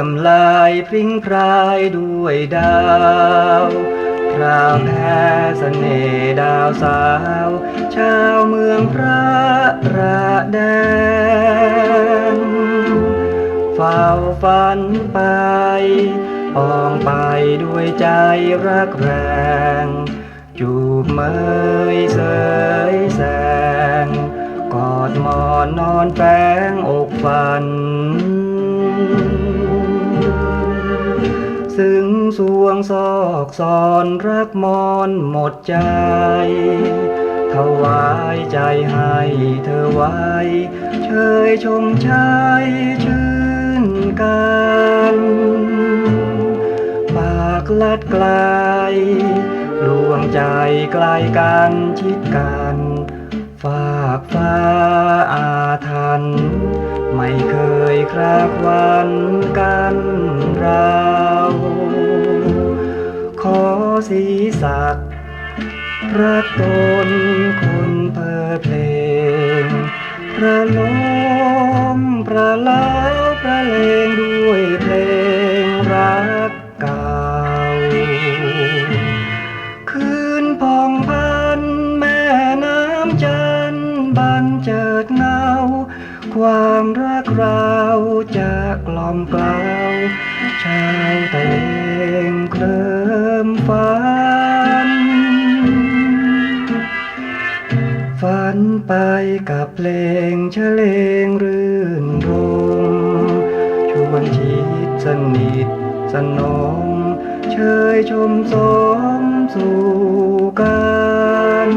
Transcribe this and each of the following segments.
จำลายพริ้งพรายด้วยดาวพราวแพ้เสน่ห์ดาวสาว ชาวเมืองพระระแดนเฝ้าฝันไปปองไปด้วยใจรักแรง จูบเมยเสยแสง กอดหมอนนอนแฝงอกฝัน ซึ่งสวงซอกซอนรักมอนหมดใจ ถวายใจให้เธอไว้ เชยชมชายชื่นกันปากลัดไกลดวงใจใกลกันชิดกันฝากฟ้าอาทัน ไม่เคยครากวันกัน อสีสักพระตนคนเพอเพลง พระลมพระลาวพระเลงด้วยเพลงรักเก่า คืนพองพันแม่น้ำจันบันเจิดเงา ความรักเราจะกล่อมเกลาชา นไปกับเพลงเชลงรื่นรมชวนชิดสนิทสนมเชยชมสมสู่กัน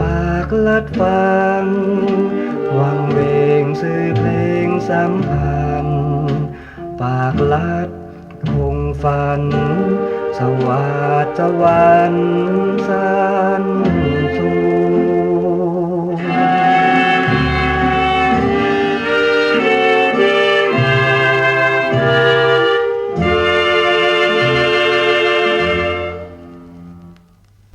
ปากลัดฟัง วังเวงสื่อเพลงสัมพันธ์ปากลัดคงฝัน สวัสดสวรรค์สัน